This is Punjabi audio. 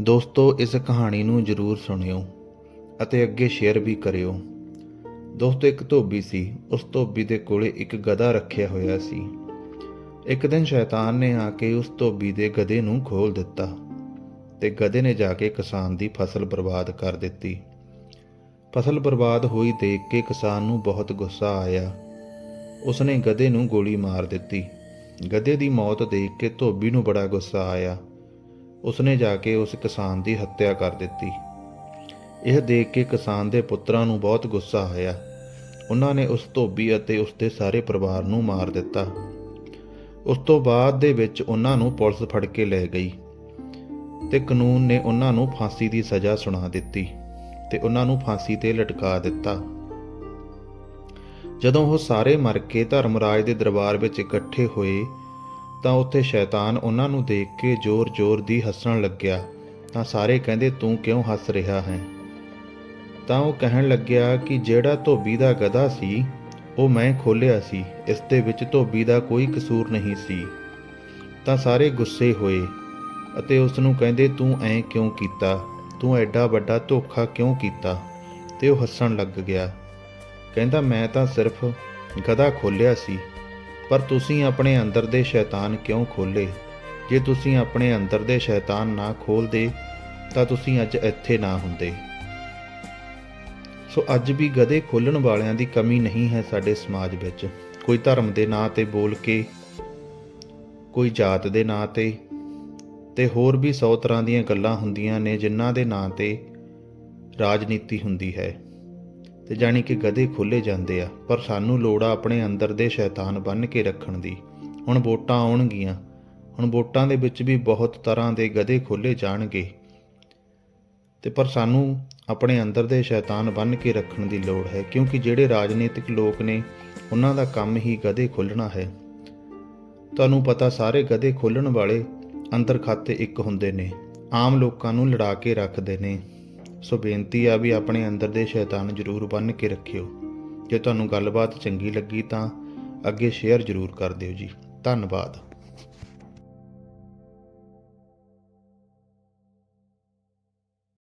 ਦੋਸਤੋ, ਇਸ ਕਹਾਣੀ ਨੂੰ ਜ਼ਰੂਰ ਸੁਣਿਓ ਅਤੇ ਅੱਗੇ ਸ਼ੇਅਰ ਵੀ ਕਰਿਓ। ਦੋਸਤੋ, ਇੱਕ ਧੋਬੀ ਸੀ। ਉਸ ਧੋਬੀ ਦੇ ਕੋਲੇ ਇੱਕ ਗਧਾ ਰੱਖਿਆ ਹੋਇਆ ਸੀ। ਇੱਕ ਦਿਨ ਸ਼ੈਤਾਨ ਨੇ ਆ ਕੇ ਉਸ ਧੋਬੀ ਦੇ ਗਧੇ ਨੂੰ ਖੋਲ ਦਿੱਤਾ ਤੇ ਗਧੇ ਨੇ ਜਾ ਕੇ ਕਿਸਾਨ ਦੀ ਫਸਲ ਬਰਬਾਦ ਕਰ ਦਿੱਤੀ। ਫਸਲ ਬਰਬਾਦ ਹੋਈ ਦੇਖ ਕੇ ਕਿਸਾਨ ਨੂੰ ਬਹੁਤ ਗੁੱਸਾ ਆਇਆ। ਉਸਨੇ ਗਧੇ ਨੂੰ ਗੋਲੀ ਮਾਰ ਦਿੱਤੀ। ਗਧੇ ਦੀ ਮੌਤ ਦੇਖ ਕੇ ਧੋਬੀ ਨੂੰ ਬੜਾ ਗੁੱਸਾ ਆਇਆ। ਉਸਨੇ ਜਾ ਕੇ ਉਸ ਕਿਸਾਨ ਦੀ ਹੱਤਿਆ ਕਰ ਦਿੱਤੀ। ਇਹ ਦੇਖ ਕੇ ਕਿਸਾਨ ਦੇ ਪੁੱਤਰਾਂ ਨੂੰ ਬਹੁਤ ਗੁੱਸਾ ਆਇਆ। ਉਹਨਾਂ ਨੇ ਉਸ ਧੋਬੀ ਅਤੇ ਉਸ ਦੇ ਸਾਰੇ ਪਰਿਵਾਰ ਨੂੰ ਮਾਰ ਦਿੱਤਾ। ਉਸ ਤੋਂ ਬਾਅਦ ਦੇ ਵਿੱਚ ਉਹਨਾਂ ਨੂੰ ਪੁਲਿਸ ਫੜ ਕੇ ਲੈ ਗਈ ਤੇ ਕਾਨੂੰਨ ਨੇ ਉਹਨਾਂ ਨੂੰ ਫਾਂਸੀ ਦੀ ਸਜ਼ਾ ਸੁਣਾ ਦਿੱਤੀ ਤੇ ਉਹਨਾਂ ਨੂੰ ਫਾਂਸੀ ਤੇ ਲਟਕਾ ਦਿੱਤਾ। ਜਦੋਂ ਉਹ ਸਾਰੇ ਮਰ ਕੇ ਧਰਮਰਾਜ ਦੇ ਦਰਬਾਰ ਵਿੱਚ ਇਕੱਠੇ ਹੋਏ ਤਾਂ ਉੱਥੇ ਸ਼ੈਤਾਨ ਉਹਨਾਂ ਨੂੰ ਦੇਖ ਕੇ ਜ਼ੋਰ-ਜ਼ੋਰ ਦੀ ਹੱਸਣ ਲੱਗਿਆ, ਤਾਂ ਸਾਰੇ ਕਹਿੰਦੇ, ਤੂੰ ਕਿਉਂ ਹੱਸ ਰਿਹਾ ਹੈ? ਤਾਂ ਉਹ ਕਹਿਣ ਲੱਗਿਆ ਕਿ ਜਿਹੜਾ ਧੋਬੀ ਦਾ ਗਧਾ ਸੀ, ਉਹ ਮੈਂ ਖੋਲਿਆ ਸੀ, ਇਸ ਦੇ ਵਿੱਚ ਧੋਬੀ ਦਾ ਕੋਈ ਕਸੂਰ ਨਹੀਂ ਸੀ। ਤਾਂ ਸਾਰੇ ਗੁੱਸੇ ਹੋਏ ਅਤੇ ਉਸ ਨੂੰ ਕਹਿੰਦੇ, ਤੂੰ ਐਂ ਕਿਉਂ ਕੀਤਾ? ਤੂੰ ਐਡਾ ਵੱਡਾ ਧੋਖਾ ਕਿਉਂ ਕੀਤਾ? ਤੇ ਉਹ ਹੱਸਣ ਲੱਗ ਗਿਆ। ਕਹਿੰਦਾ, ਮੈਂ ਤਾਂ ਸਿਰਫ ਗਧਾ ਖੋਲਿਆ ਸੀ ਪਰ ਤੁਸੀਂ ਆਪਣੇ ਅੰਦਰ ਦੇ ਸ਼ੈਤਾਨ ਕਿਉਂ ਖੋਲੇ ਜੇ ਤੁਸੀਂ ਆਪਣੇ ਅੰਦਰ ਦੇ ਸ਼ੈਤਾਨ ਨਾ ਖੋਲਦੇ ਤਾਂ ਤੁਸੀਂ ਅੱਜ ਇੱਥੇ ਨਾ ਹੁੰਦੇ। ਸੋ ਅੱਜ ਵੀ ਗਧੇ ਖੋਲਣ ਵਾਲਿਆਂ ਦੀ ਕਮੀ ਨਹੀਂ ਹੈ ਸਾਡੇ ਸਮਾਜ ਵਿੱਚ। ਕੋਈ ਧਰਮ ਦੇ ਨਾਂ ਤੇ ਬੋਲ ਕੇ, ਕੋਈ ਜਾਤ ਦੇ ਨਾਂ ਤੇ ਤੇ ਹੋਰ ਵੀ 100 ਤਰ੍ਹਾਂ ਦੀਆਂ ਗੱਲਾਂ ਹੁੰਦੀਆਂ ਨੇ ਜਿਨ੍ਹਾਂ ਦੇ ਨਾਂ ਤੇ ਰਾਜਨੀਤੀ ਹੁੰਦੀ ਹੈ। ਤੇ ਜਾਣੀ ਕਿ ਗਧੇ ਖੋਲੇ ਜਾਂਦੇ ਆ, ਪਰ ਸਾਨੂੰ ਲੋੜ ਆ ਆਪਣੇ ਅੰਦਰ ਦੇ ਸ਼ੈਤਾਨ ਬੰਨ ਕੇ ਰੱਖਣ ਦੀ। ਹੁਣ ਵੋਟਾਂ ਆਉਣਗੀਆਂ। ਹੁਣ ਵੋਟਾਂ ਦੇ ਵਿੱਚ ਵੀ ਬਹੁਤ ਤਰ੍ਹਾਂ ਦੇ ਗਧੇ ਖੋਲੇ ਜਾਣਗੇ। ਤੇ ਪਰ ਸਾਨੂੰ ਆਪਣੇ ਅੰਦਰ ਦੇ ਸ਼ੈਤਾਨ ਬੰਨ ਕੇ ਰੱਖਣ ਦੀ ਲੋੜ ਹੈ, ਕਿਉਂਕਿ ਜਿਹੜੇ ਰਾਜਨੀਤਿਕ ਲੋਕ ਨੇ, ਉਹਨਾਂ ਦਾ ਕੰਮ ਹੀ ਗਧੇ ਖੋਲਣਾ ਹੈ। ਤੁਹਾਨੂੰ ਪਤਾ ਸਾਰੇ ਗਧੇ ਖੋਲਣ ਵਾਲੇ ਅੰਦਰ ਖਾਤੇ ਇੱਕ ਹੁੰਦੇ ਨੇ। ਆਮ ਲੋਕਾਂ ਨੂੰ ਲੜਾ ਕੇ ਰੱਖਦੇ ਨੇ। ਸੋ ਬੇਨਤੀ ਆ ਵੀ ਆਪਣੇ ਅੰਦਰ ਦੇ ਸ਼ੈਤਾਨ ਜ਼ਰੂਰ ਬੰਨ ਕੇ ਰੱਖਿਓ। ਜੇ ਤੁਹਾਨੂੰ ਗੱਲਬਾਤ ਚੰਗੀ ਲੱਗੀ ਤਾਂ ਅੱਗੇ ਸ਼ੇਅਰ ਜ਼ਰੂਰ ਕਰ ਦਿਓ ਜੀ। ਧੰਨਵਾਦ।